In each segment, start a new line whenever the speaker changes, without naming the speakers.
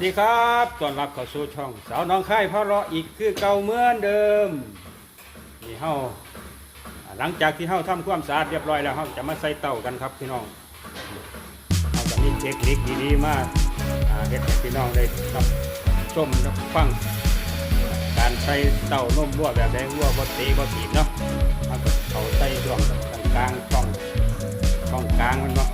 สดีครับต้อนรับเข้าสู่ช่อง สาวน้องค่ายพ่อรออีกคือเก่าเหมือนเดิม นี่เฮาอ่าหลังจากที่เฮาทำความสะอาดเรียบร้อยแล้วเฮาจะมาใส่เต้ากันครับพี่น้องเฮาจะมีเทคนิคดีๆมาอ่าเฮ็ดให้พี่น้องได้รับชมรับฟัง การใส่เต้านมวัวแบบใดงวัวบ่ตีบ่ถีเนาะเอาใส่ช่วงกลางช่องช่องกลางมันเนาะ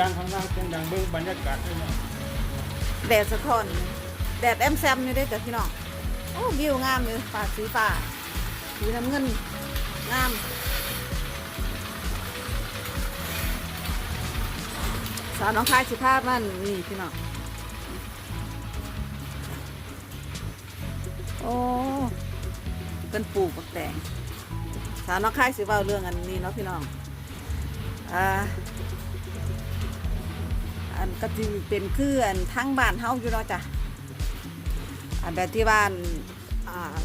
ดังข้างล่างเสียงดังเบิ่งบรรยากาศด้วยเนาะ
แดดสะท้อนแดดแอมแซมอยู่ได้อจ้ะพี่น้องโอ้วิวงามเลยฟ้าสีฟ้าสีน้ำเงินงามสาวน้องคายสิภาพมันนี่พี่น้องโอ้เป็นปลูกบักแตงสาวน้องคายสิเว้าเรื่องอันนี้เนาะพี่น้องอ่า อันก็จะเป็นเคืออันทั้งบ้านเฮาอยู่เนาะจ้ะอันแบบที่บ้านอ่า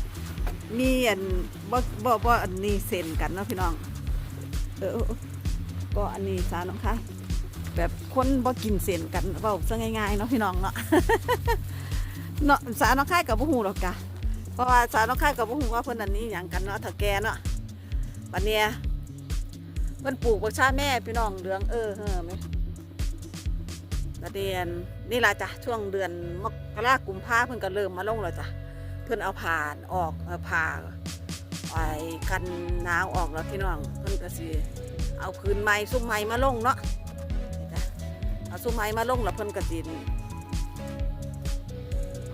มีอันบ่บ่บ่อันนี้เซ็นกันเนาะพี่น้องเออก็อันนี้สาน้องคะแบบคนบ่กินเซ็นกันเว้าซะง่ายๆเนาะพี่น้องเนาะเนาะสาน้องค่ายกับบ่ฮู้หรอกกะเพราะว่าสาน้องค่ายกับบ่ฮู้ว่าเพิ่นอันนี้หยังกันเนาะถ้าแกเนาะวันเนี้ยเพิ่นปลูกบักชาแม่พี่น้องเหลืองเออเฮ้อไหม กระเดือนนี่ละจ้ะช่วงเดือนมกรากุมภาเพิ่นก็เริ่มมาลงแล้วจ้ะเพิ่นเอาผ่านออกเอาผ่าไอ้กันหนาวออกแล้วพี่น้องเพิ่นก็สิเอาพื้นไม้ซุ้มไม้มาลงเนาะเอาซุ้มไม้มาลงแล้วเพิ่นก็สิ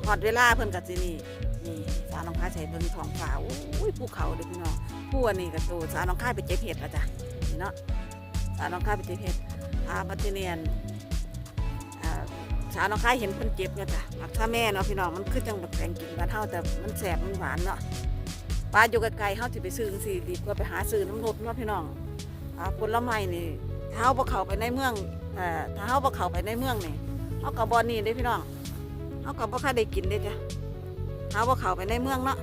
ฮอดเวลาเพิ่นก็สินี่นี่สาวน้องค้ายใส่เบิ่งท้องฟ้าอุ้ยภูเขาเด้อพี่น้องผู้อันนี้ก็โตสาวน้องค้ายไปเจ็บเห็ดแล้วจ้ะนี่เนาะสาวน้องค้ายไปเจ็บเห็ดอาบัติเนียน สาวน้องคายเห็นคนเจ็บเนี่ยจ้ะผักถ้าแม่เนาะพี่น้องมันคือจังแบบแกงกินบ้านเฮาแต่มันแสบมันหวานเนาะปลาอยู่ไกลๆเฮาสิไปซื้อจังซี่ดีกว่าไปหาซื้อน้ำรดเนาะพี่น้องอ่าผลไม้นี่ถ้าเฮาบ่เข้าไปในเมืองเอ่อถ้าเฮาบ่เข้าไปในเมืองนี่เฮาก็บ่นี่เด้พี่น้องเฮาก็บ่ค่อยได้กินเด้จ้ะเฮาบ่เข้าไปในเมืองเนาะ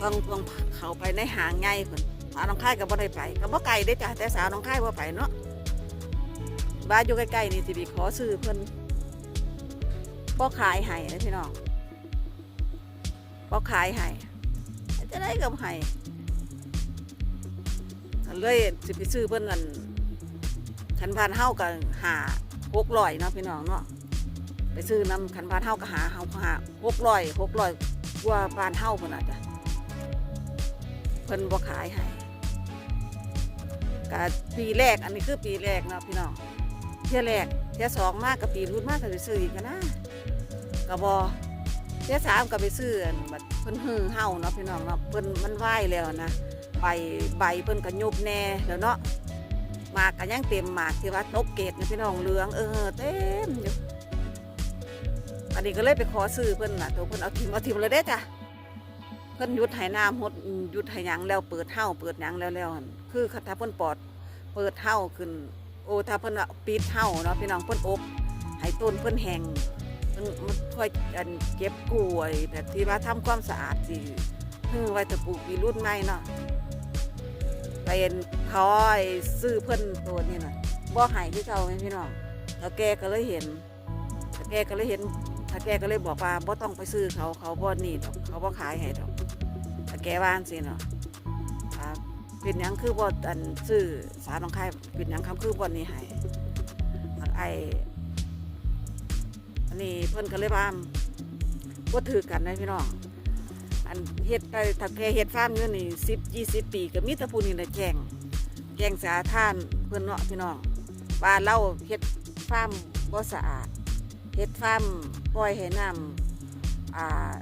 ต้องต้องเข้าไปในหางใหญ่พุ่นสาวน้องคายก็บ่ได้ไปก็บ่ไกลเด้จ้ะแต่สาวน้องคายบ่ไปเนาะ บ้านอยู่ใกล้ๆนี่สิไปขอซื้อเพิ่นบ่ขายให้นะพี่น้องบ่ขายให้จะได้กับให้เลยสิไปซื้อเพิ่นกันคันพันเฮาก็หาหกร้อยเนาะพี่น้องเนาะไปซื้อน้ำคันบ้านเฮาก็หาเฮาหาหกร้อยหกร้อยกว่าบ้านเฮาพุ่นน่ะจ้ะเพิ่นบ่ขายให้ก็ปีแรกอันนี้คือปีแรกเนาะพี่น้อง ที่ยแรกเที่ยสองมากกับปีรุ่นมากก็ไปซื้ออีกกันนะก็บ่เที่ยสามก็ไปซื้ออันบัดเพิ่นฮือเฮาเนาะพี่น้องเนาะเพิ่นมันไหวแล้วนะใบใบเพิ่นก็ยุบแน่แล้วเนาะหมากกันยังเต็มหมากที่ว่าตกเกตนะพี่น้องเหลืองเออเต็มอยู่อันนี้ก็เลยไปขอซื้อเพิ่นน่ะตัวเพิ่นเอาทิมเอาทิมเลยเด้จ้ะเพิ่นหยุดให้น้ำหดหยุดให้หยังแล้วเปิดเท้าเปิดหยังแล้วแล้วหั่นคือถ้าเพิ่นปลอด เปิดเท้าขึ้น โอ้ถ้าเพิ่นปิดเท้าเนาะพี่น้องเพิ่นอบให้ต้นเพิ่นแห้งเพิ่นมันค่อยอันเก็บกล้วยแบบที่ว่าทำความสะอาดสิฮือไว้แตะปลูกปีรุ่นใหม่เนาะเป็นคอยซื้อเพิ่นตัวนี่น่ะบ่ใหายคือเก่าไหมพี่น้องแล้วแกก็เลยเห็นแล้วแกก็เลยเห็นถ้าแกก็เลยบอกว่าบ่ต้องไปซื้อเขาเขาบ่นี่ดอกเขาบ่ขายให้ดอกถ้าแกว่าจังซี่เนาะ เป็นยังคือบ่อันซื้อสารน้องคายเป็นยังคำคือบ่นี่ให้ไออันนี้เพิ่นก็เลยว่าบ่ถือกันนะพี่น้อง อันเฮ็ดไปถ้าแกเฮ็ดฟาร์มอยู่นี่สิบยี่สิบปีก็มีแต่ผู้นี่แหละแจงแจงสาธารณเพิ่อนเนาะพี่น้องบ้านเราเฮ็ดฟาร์มบ่สะอาดเฮ็ดฟาร์มปล่อยให้น้ำอ่า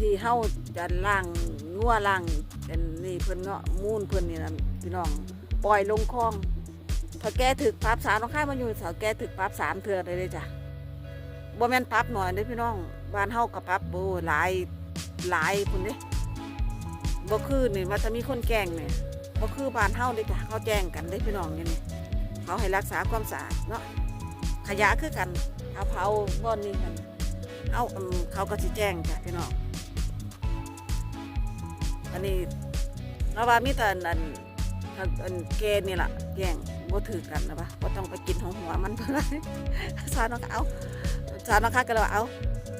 ที่เฮาจะล้าง งัวล้างอันนี่เพิ่นเนาะมูลเพิ่นนี่นะพี่น้องปล่อยลงคลองถ้าแกถึกปับสามต้องค่ายมาอยู่สาวแกถึกปับสามเทื่อได้เลยจ้ะบ่แม่นปับหน่อยเด้พี่น้องบ้านเฮาก็ปรับโอ้หลายหลายพุ่นเด้บ่คือนี่ว่าถ้ามีคนแกล้งเนี่ยบ่คือบ้านเฮาเด้จ้ะเขาแจ้งกันเด้พี่น้องเนี่นี่เขาให้รักษาความสะอาดเนาะขยะคือกันเอาเผาบ่อนนี่กันเอาเขาก็สิแจ้งจ้ะพี่น้อง อันนี้เราว่ามีแต่อันอันเกณฑ์นี่แหละแย่งบ่ถือกันนะปะบ่ต้องไปกินของหัวมันเท่าไหร่สอนเอาสาวนะคะก็เลยว่าเอา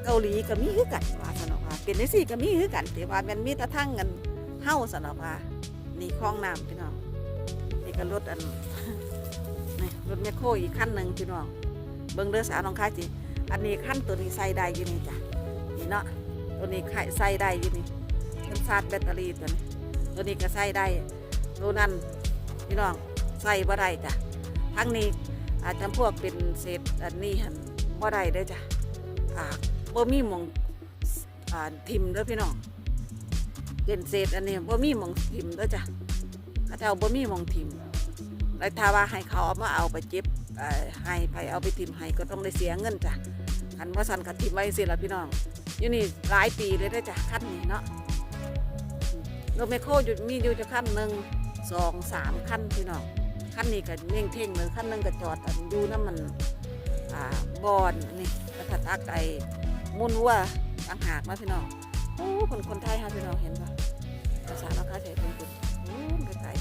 เกาหลีก็มีคือกันว่าสนอว่าเป็นในสี่ก็มีคือกันแต่ว่ามันมีแต่ทั้งกันเฮ้าสนอว่านี่คลองน้ำพี่น้องนี่ก็รถอันนี่รถแมคโครอีกขั้นหนึ่งพี่น้องเบิ้งเด้อสาวน้องค้ายสิอันนี้ขั้นตัวนี้ใส่ได้อยู่นี่จ้ะนี่เนาะตัวนี้ใส่ได้อยู่นี่ เป็นชาร์จแบตเตอรี่ตัวนี้ตัวนี้ก็ใส่ได้ตัวนั้นพี่น้องใส่บ่ได้จ้ะทั้งนี้อาจจะพวกเป็นเศษอันนี้หันบ่ได้เด้อจ้ะอ่าบ่มีหมองอ่าทิมเด้อพี่น้องเป็นเศษอันนี้บ่มีหมองทิมเด้อจ้ะเขาจะเจ้าบ่มีหมองทิมแล้วถ้าว่าให้เขาเอามาเอาไปเจ็บให้ไปเอาไปทิมให้ก็ต้องได้เสียเงินจ้ะคันว่าสันก็ทิมไว้สิละพี่น้องอยู่นี่หลายปีเลยเด้จ้ะขั้นนี้เนาะ รถแมคโครอยู่มีอยู่จะขั้นหนึ่งสองสามขั้นพี่น้องขั้นนี้ก็เม่งเท่งเลยขั้นหนึ่งก็จอดดูน้ำมันอ่าบอลนี่กระถักไอมุนวัวต่างหากมาพี่น้องโอ้คนคนไทยฮะพี่น้องเห็นปะภาษาเราค่าใช้เป็นคุณโอ้คนไทย